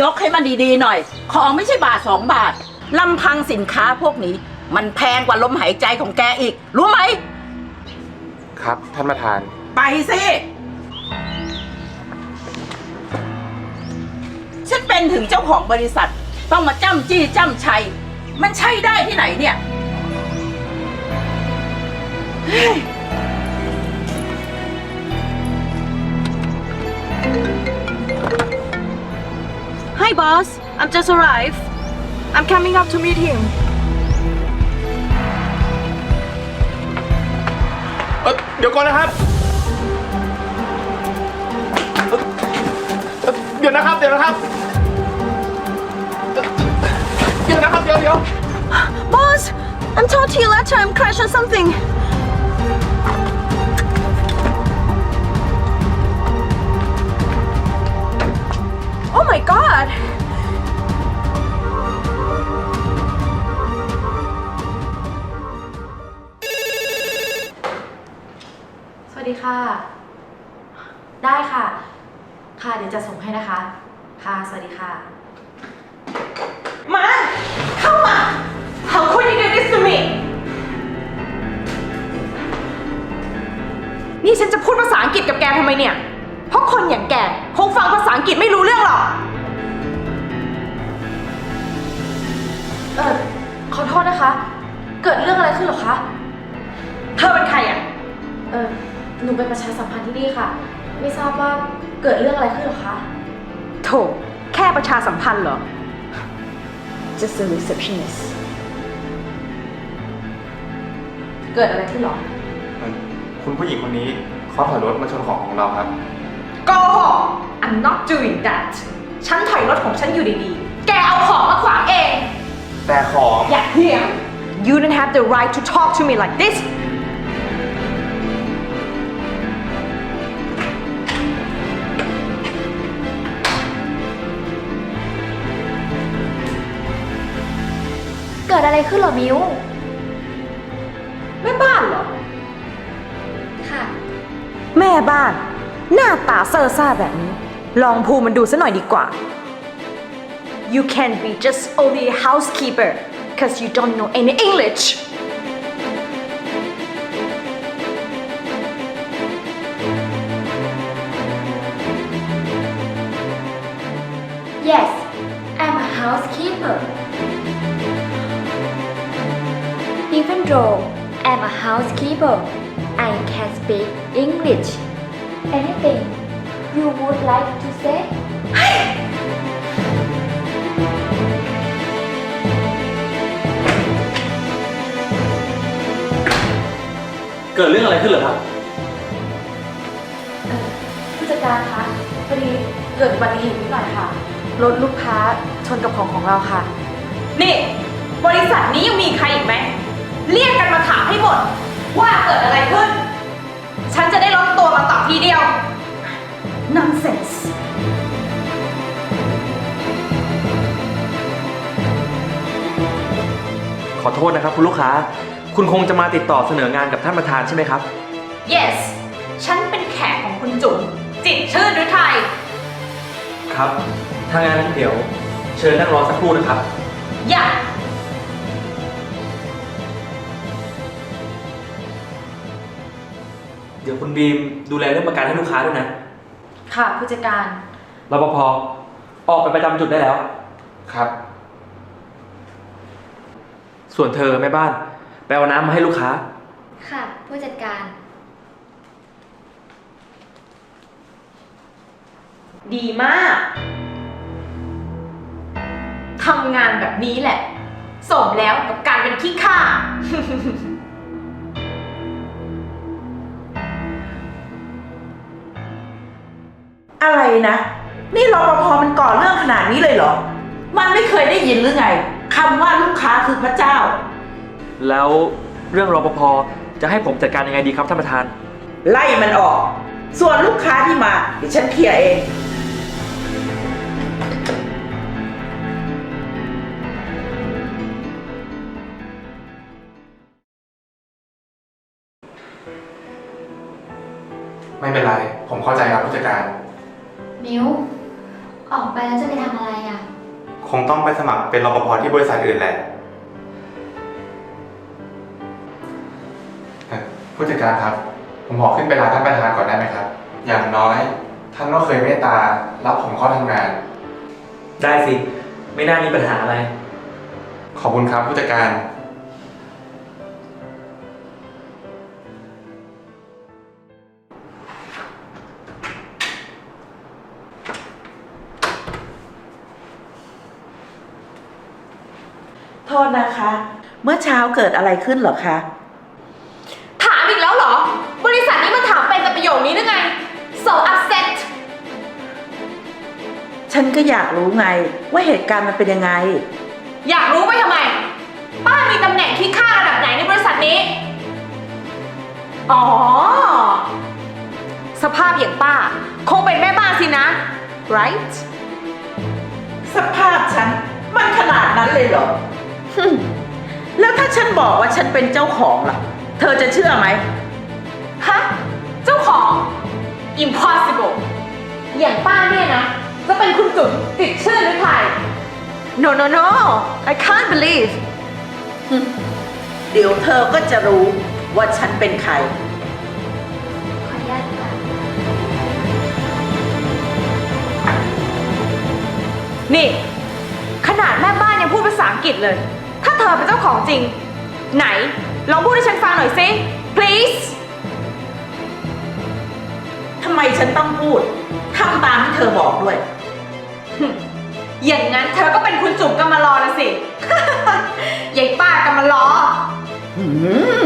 ยกให้มันดีๆหน่อย ของไม่ใช่บาทสองบาทลำพังสินค้าพวกนี้ มันแพงกว่าลมหายใจของแกอีก รู้ไหม ครับ ท่านประธาน ไปสิ ฉันเป็นถึงเจ้าของบริษัท ต้องมาจ้ำจี้จ้ำชัย มันใช่ได้ที่ไหนเนี่ย Hi, boss. I'm just arrived. I'm coming up to meet him. เอ้ยเดี๋ยวก่อนนะครับเอ้ยเอ้ยเดี๋ยวนะครับ เดี๋ยวนะครับเอ้ยเดี๋ยวนะครับ เดี๋ยวเดี๋ยว Boss, I'm told to you later I'm crashing something. My god! สวัสดีค่ะ ได้ค่ะ ค่ะเดี๋ยวจะส่งให้นะคะ ค่ะ สวัสดีค่ะ มา เข้ามา How could you do this to me นี่ฉันจะพูดภาษาอังกฤษกับแกทำไมเนี่ย เพราะคนอย่างแกคงฟังภาษาอังกฤษไม่รู้เรื่องหรอก เออขอโทษนะคะ เกิดเรื่องอะไรขึ้นเหรอคะ เธอเป็นใครอะ เออหนูเป็นประชาสัมพันธ์ที่นี่ค่ะ ไม่ทราบว่าเกิดเรื่องอะไรขึ้นเหรอคะ โถแค่ประชาสัมพันธ์เหรอ just a receptionist เกิดอะไรขึ้นเหรอเอ่อคุณผู้หญิงคนนี้เขาถอยรถมาชนของของเราครับโกหก I'm not doing that ฉันถอยรถของฉันอยู่ดีๆ แกเอาของมาขวางเอง แต่ของ อย่าเถียง You don't have the right to talk to me like this เกิดอะไรขึ้นเหรอมิว แม่บ้านเหรอ ค่ะ แม่บ้าน หน้าตาเซอร์ซ่าแบบนี้ ลองภูมันดูซะหน่อยดีกว่า You can be just only a housekeeper because you don't know any English. Yes I'm a housekeeper. Even though I'm a housekeeper I can speak English. Anything you would like to say กิดเรื่องอะไรขึ้นเหรอครับผู้จัดการคะพอดีเกิดอุบัติเหตุนิดหน่อยค่ะ รถลูกค้าชนกับของของเราค่ะ นี่ บริษัทนี้ยังมีใครอีกไหม เรียกกันมาถามให้หมด ว่าเกิดอะไรขึ้น ฉันจะได้ลดตัวมาตอบทีเดียว nonsense ขอโทษนะครับคุณลูกค้า คุณคงจะมาติดต่อเสนองานกับท่านประธานใช่ไหมครับ yes ฉันเป็นแขกของคุณจุ๋มจิตรชื่นหรือไทยครับ ถ้างั้นเดี๋ยวเชิญนั่งรอสักครู่นะครับ อย่าเดี๋ยวคุณบีมดูแลเรื่องประกันให้ลูกค้าด้วยนะค่ะผู้จัดการ รปภออกไปประจำจุดได้แล้ว ครับ ส่วนเธอแม่บ้าน ไปเอาน้ำมาให้ลูกค้า ค่ะ ผู้จัดการ ดีมาก ทำงานแบบนี้แหละ สมแล้วกับการเป็นขี้ข้า อะไรนะ นี่รปภมันก่อเรื่องขนาดนี้เลยเหรอ มันไม่เคยได้ยินหรือไงคำว่าลูกค้าคือพระเจ้า แล้วเรื่องรปภจะให้ผมจัดการยังไงดีครับท่านประธาน ไล่มันออก ส่วนลูกค้าที่มาเดี๋ยวฉันเคลียร์เอง ไม่เป็นไร ผมเข้าใจครับผู้จัดการ มิวออกไปแล้วจะไปทำอะไรอะ คงต้องไปสมัครเป็นรปภที่บริษัทอื่นแหละ ผู้จัดการครับ ผมขอขึ้นไปลาท่านประธานก่อนได้ไหมครับ อย่างน้อย ท่านก็เคยเมตตารับผมเข้าทำงาน ได้สิ ไม่น่ามีปัญหาอะไร ขอบคุณครับผู้จัดการ โทษนะคะ เมื่อเช้าเกิดอะไรขึ้นเหรอคะ ฉันก็อยากรู้ไง ว่าเหตุการณ์มันเป็นยังไง อยากรู้ไปทำไม ป้ามีตำแหน่งที่ค่าระดับไหนในบริษัทนี้ อ๋อ สภาพอย่างป้า คงเป็นแม่บ้านสินะ right สภาพฉัน มันขนาดนั้นเลยเหรอฮึ่มแล้วถ้าฉันบอกว่าฉันเป็นเจ้าของล่ะ เธอจะเชื่อไหม ฮะ เจ้าของ impossible อย่างป้าเนี่ยนะ จะเป็นคุณจุ๋มติดชื่อหรือใคร no no no I can't believe เดี๋ยวเธอก็จะรู้ว่าฉันเป็นใคร ขออนุญาตค่ะ นี่ ขนาดแม่บ้านยังพูดภาษาอังกฤษเลย ถ้าเธอเป็นเจ้าของจริง ไหน ลองพูดให้ฉันฟังหน่อยสิ please ทำไมฉันต้องพูด ทำตามที่เธอบอกด้วย อย่างนั้นเธอก็เป็นคุณจุ๋มกำมารอนะสิ ยายป้ากำมารอหืม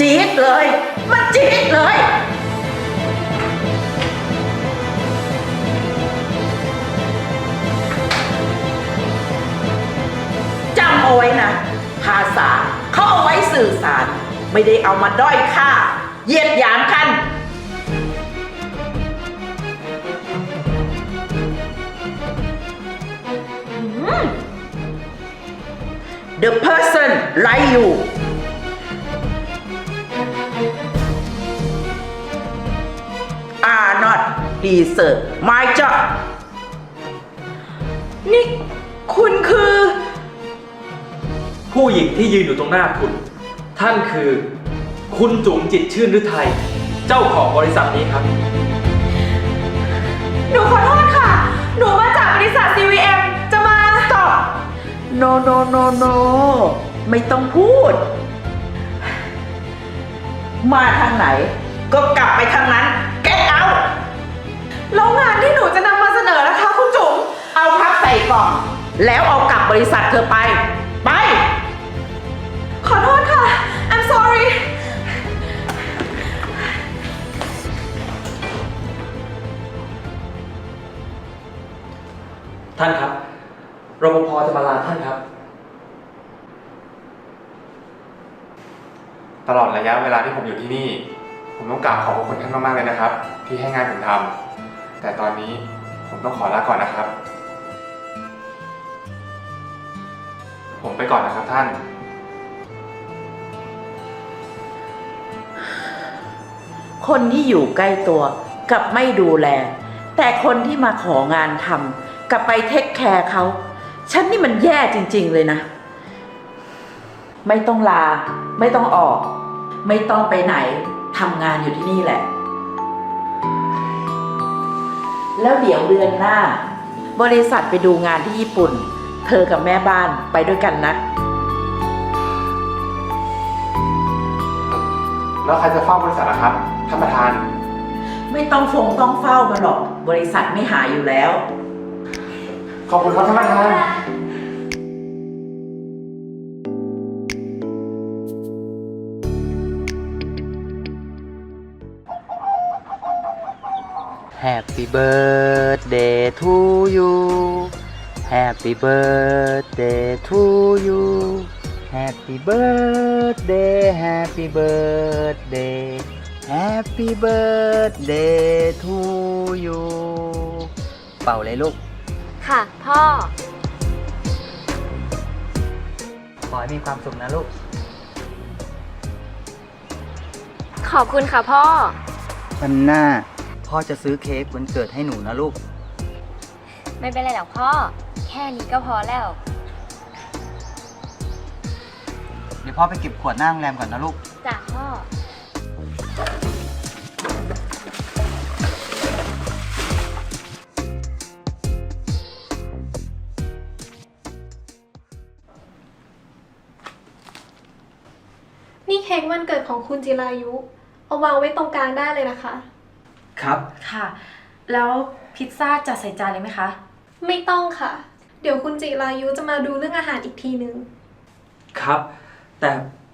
จี๊ดเลย มันจี๊ดเลย จำเอาไว้นะ ภาษาเขาเอาไว้สื่อสาร ไม่ได้เอามาด้อยค่าเหยียดหยามกัน The person like you are not deserve my job นี่คุณคือ ผู้หญิงที่ยืนอยู่ตรงหน้าคุณ ท่านคือ คุณจุ๋มจิตรชื่นฤทัยเจ้าของบริษัทนี้ครับ หนูขอโทษค่ะ หนูมาจากบริษัท CVM จะมา stop no no no no ไม่ต้องพูด มาทางไหน ก็กลับไปทางนั้น get out แล้วงานที่หนูจะนำมาเสนอนะคะคุณจุ๋มเอาพักใส่กล่อง แล้วเอากลับบริษัทเธอไป ไป ขอโทษค่ะ I'm sorry ท่านครับ รปภจะมาลาท่านครับ ตลอดระยะเวลาที่ผมอยู่ที่นี่ ผมต้องกราบขอบพระคุณท่านมากๆเลยนะครับ ที่ให้งานผมทำแต่ตอนนี้ผมต้องขอลาก่อนนะครับ ผมไปก่อนนะครับท่าน คนที่อยู่ใกล้ตัวกับไม่ดูแล แต่คนที่มาของานทำกับไปเทคแคร์เขา ฉันนี่มันแย่จริง ๆ เลยนะ ไม่ต้องลา ไม่ต้องออก ไม่ต้องไปไหนทำงานอยู่ที่นี่แหละ แล้วเดี๋ยวเดือนหน้า บริษัทไปดูงานที่ญี่ปุ่น เธอกับแม่บ้านไปด้วยกันนะ แล้วใครจะเฝ้าบริษัทล่ะครับท่านประธาน ไม่ต้องฟงต้องเฝ้ามาหรอก บริษัทไม่หายอยู่แล้ว ขอบคุณครับท่านประธาน Happy birthday to you Happy birthday to you Happy birthday Happy birthday Happy birthday to you เป่าเลยลูกค่ะ พ่อ ขอให้มีความสุขนะลูก ขอบคุณค่ะพ่อ วันหน้า พ่อจะซื้อเค้กวันเกิดให้หนูนะลูก ไม่ไม่เป็นไรหรอกพ่อ แค่นี้ก็พอแล้ว เดี๋ยวพ่อไปเก็บขวดหน้าโรงแรมก่อนนะลูก จ้ะพ่อ ค้กวันเกิดของคุณจิรายุ เอาวางไว้ตรงกลางได้เลยนะคะ ครับ ค่ะ แล้วพิซซ่าจัดใส่จานเลยไหมคะ ไม่ต้องค่ะ เดี๋ยวคุณจิรายุจะมาดูเรื่องอาหารอีกทีนึง ครับ แต่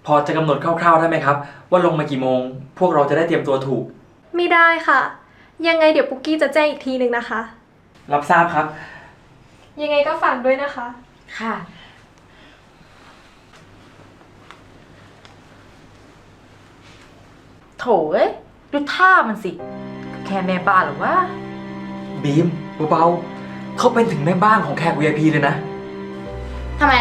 พอจะกำหนดคร่าวๆได้ไหมครับ ว่าลงมากี่โมง พวกเราจะได้เตรียมตัวถูก ไม่ได้ค่ะ ยังไงเดี๋ยวปุ๊กกี้จะแจ้งอีกทีนึงนะคะ รับทราบครับ ยังไงก็ฝากด้วยนะคะ ค่ะ โถเอ้ยดูท่ามันสิ แค่แม่บ้านหรอวะบีมเบาๆเขาเป็นถึงแม่บ้านของแขก VIP เลยนะ ทำไม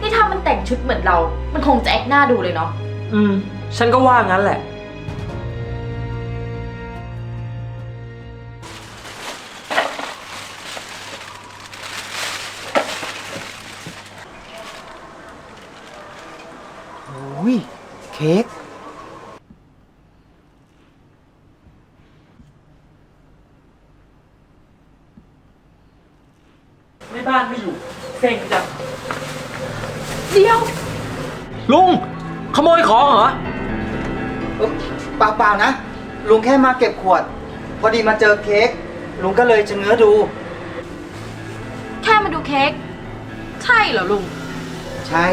นี่ถ้ามันแต่งชุดเหมือนเรา มันคงจะแอคหน้าดูเลยเนาะ อืม ฉันก็ว่างั้นแหละ โอ้ย เค้ก แม่บ้านไม่อยู่เซ็งจัง เดี๋ยว ลุง ขโมยของเหรอ เอ้าเปล่าๆนะ ลุงแค่มาเก็บขวด พอดีมาเจอเค้กลุงก็เลยจะเงื้อดู แค่มาดูเค้ก ใช่เหรอลุง ใช่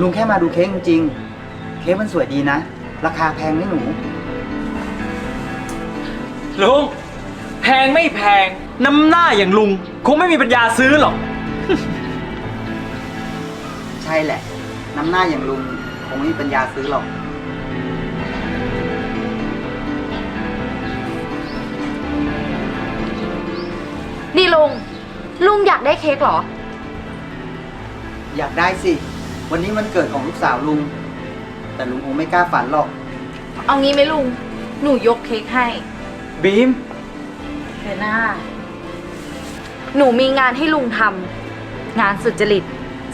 ลุงแค่มาดูเค้กจริงๆเค้กมันสวยดีนะ ราคาแพงไหมหนู ลุง แพงไม่แพง น้ำหน้าอย่างลุง คงไม่มีปัญญาซื้อหรอก ใช่แหละ น้ำหน้าอย่างลุง คงไม่มีปัญญาซื้อหรอก นี่ลุง ลุงอยากได้เค้กเหรอ อยากได้สิ วันนี้มันเกิดของลูกสาวลุง แต่ลุงคงไม่กล้าฝันหรอก เอางี้ไหมลุง หนูยกเค้กให้บีม เดี๋ยวหน้า หนูมีงานให้ลุงทำงานสุจริต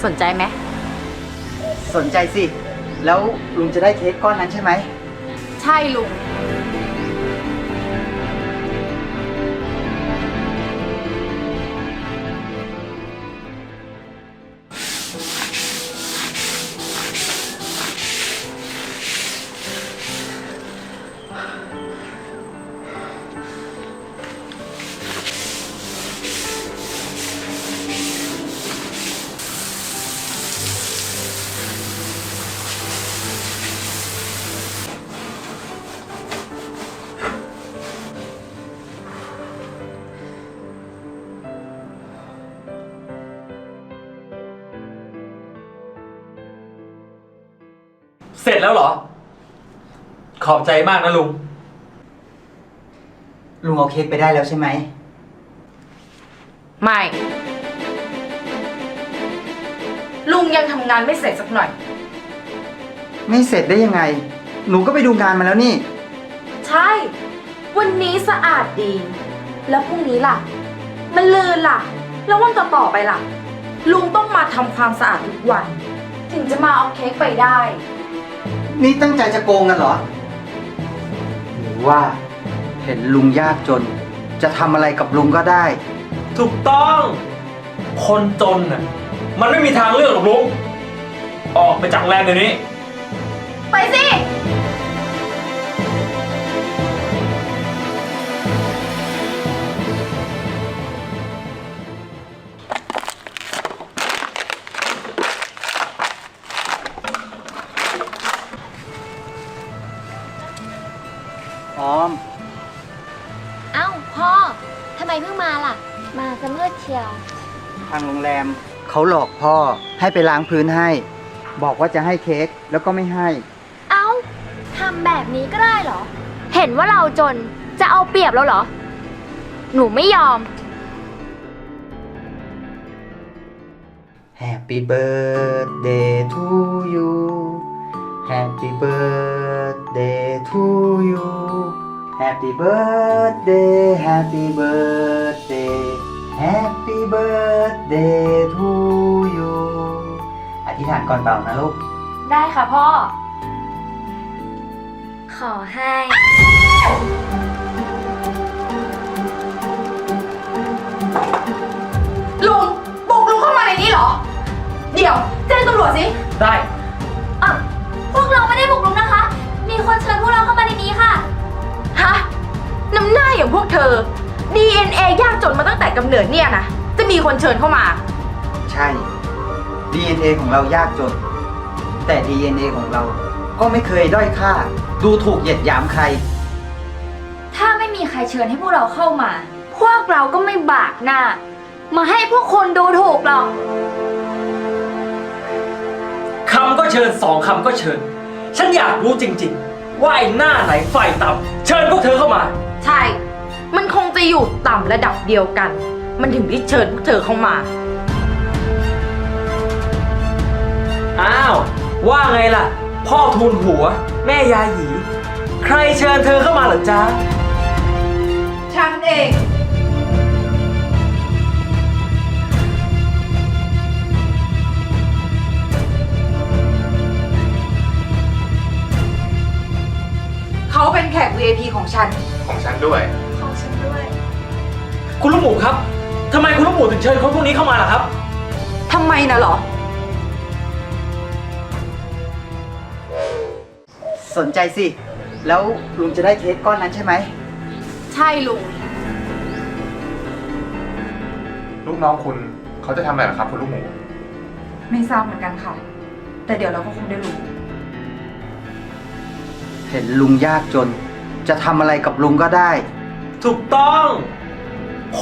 สนใจไหม สนใจสิ แล้วลุงจะได้เค้กก้อนนั้นใช่ไหม ใช่ลุง ขอบใจมากนะลุง ลุงเอาเค้กไปได้แล้วใช่ไหม ไม่ ลุงยังทำงานไม่เสร็จสักหน่อย ไม่เสร็จได้ยังไง หนูก็ไปดูงานมาแล้วนี่ ใช่ วันนี้สะอาดดี แล้วพรุ่งนี้ล่ะ มันลืนล่ะ แล้ววันต่อๆไปล่ะ ลุงต้องมาทำความสะอาดทุกวัน ถึงจะมาเอาเค้กไปได้ นี่ตั้งใจจะโกงกันเหรอห รือว่าเห็นลุงยากจน จะทำอะไรกับลุงก็ได้ ถูกต้อง คนจนน่ะ มันไม่มีทางเลือกหรอกลุง ออกไปจากโรงแรมเดี๋ยวนี้ ไปสิ เขาหลอกพ่อให้ไปล้างพื้นให้ บอกว่าจะให้เค้กแล้วก็ไม่ให้ เอ้าทำแบบนี้ก็ได้เหรอ เห็นว่าเราจนจะเอาเปรียบแล้วเหรอ หนูไม่ยอม Happy birthday to you Happy birthday to you Happy birthday Happy birthday Happy birthday to you อธิษฐานก่อนเป่านะลูก ได้ค่ะพ่อ ขอให้ ลุงปลุกลุงเข้ามาในนี้เหรอ เดี๋ยวแจ้งตำรวจสิ ได้ อะ พวกเราไม่ได้บุกรุกนะคะ มีคนเชิญพวกเราเข้ามาในนี้ค่ะ ฮะ น้ำหน้าอย่างพวกเธอ DNA ยากจนมาตั้งแต่กำเนิดเนี่ยนะ จะมีคนเชิญเข้ามา ใช่ DNA ของเรายากจน แต่ DNA ของเราก็ไม่เคยด้อยค่า ดูถูกเหยียดหยามใคร ถ้าไม่มีใครเชิญให้พวกเราเข้ามา พวกเราก็ไม่บากหน้า มาให้พวกคนดูถูกหรอก คำก็เชิญสองคำก็เชิญ ฉันอยากรู้จริง ๆ ว่าไอ้หน้าไหนฝ่ายต่ำเชิญพวกเธอเข้ามา ใช่ มันคงจะอยู่ต่ำระดับเดียวกัน มันถึงได้เชิญพวกเธอเข้ามา อ้าว ว่าไงล่ะ พ่อทูลหัว แม่ยาหยี ใครเชิญเธอเข้ามาเหรอจ๊ะ ฉันเอง เขาเป็นแขก VIP ของฉัน ของฉันด้วยของฉันด้วย คุณลูกหมูครับทำไมคุณลูกหมูถึงเชิญคนพวกนี้เข้ามาล่ะครับ ทำไมนะเหรอ สนใจสิ แล้วลุงจะได้เค้กก้อนนั้นใช่ไหม ใช่ลุง ลูกน้องคุณเขาจะทำอะไรเหรอครับ คุณลูกหมู ไม่ทราบเหมือนกันค่ะ แต่เดี๋ยวเราก็คงได้รู้ เห็นลุงยากจน จะทำอะไรกับลุงก็ได้ ถูกต้อง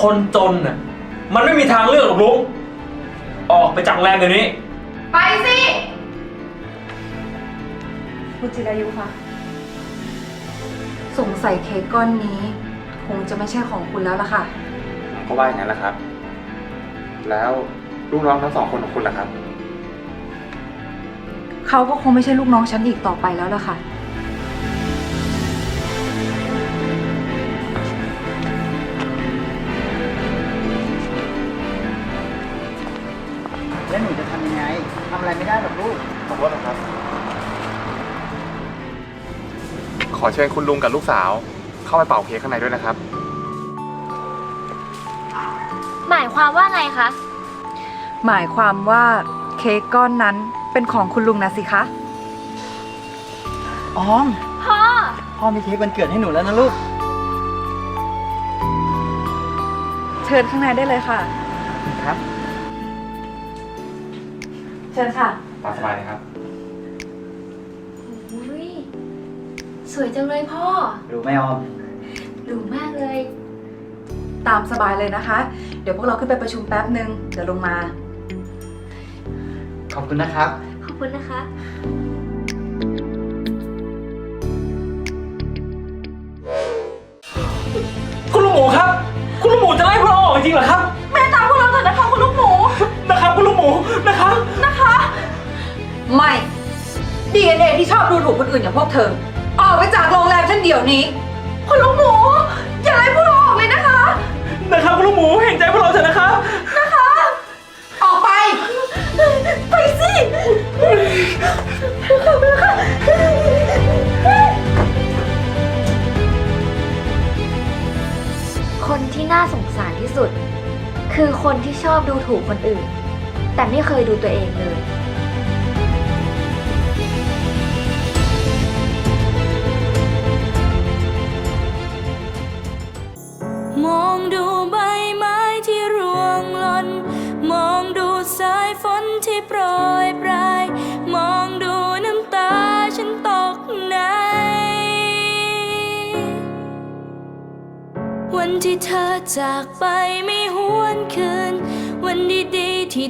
คนจนน่ะมันไม่มีทางเลือกหรอกลุง ออกไปจากแรงเดี๋ยวนี้ ไปสิ คุณจิรายุคะสงสัยเค้กก้อนนี้ คงจะไม่ใช่ของคุณแล้วล่ะค่ะผมก็ว่าอย่างนั้นแหละครับ แล้วลูกน้องทั้งสองคนของคุณล่ะครับ เขาก็คงไม่ใช่ลูกน้องฉันอีกต่อไปแล้วล่ะค่ะ อเชิญคุณลุงกับลูกสาว เข้าไปเป่าเค้กข้างในด้วยนะครับ หมายความว่าไงคะ หมายความว่าเค้กก้อนนั้นเป็นของคุณลุงนะสิคะ ออม พ่อ พ่อมีเค้กวันเกิดให้หนูแล้วนะลูก เชิญข้างในได้เลยค่ะ ครับเชิญค่ะ ตามสบายเลยครับ อุ้ย สวยจังเลยพ่อ รู้ไหมออม หรูมากเลย ตามสบายเลยนะคะ เดี๋ยวพวกเราขึ้นไปประชุมแป๊บหนึ่งเดี๋ยวลงมา ขอบคุณนะครับ ขอบคุณนะคะ คุณลูกหมูครับ คุณลูกหมูจะไล่พวกเราออกจริงเหรอครับ แม่ตามพวกเราเถอะนะคะคุณลูกหมู นะครับ คุณลูกหมูนะครับไม่ DNA ที่ชอบดูถูกคนอื่นอย่างพวกเธอ ออกไปจากโรงแรมฉันเดี๋ยวนี้ คุณลูกหมูอย่าไล่พวกเราออกเลยนะคะ นะครับคุณลูกหมูเห็นใจพวกเราเถอะนะครับออกไป ไปสิคนที่น่าสงสารที่สุด คือคนที่ชอบดูถูกคนอื่น แต่ไม่เคยดูตัวเองเลย มองดูใบไม้ที่ร่วงหล่น มองดูสายฝนที่โปรยปลาย มองดูน้ำตาฉันตกใน วันที่เธอจากไปไม่หวนคืน วันดีๆที่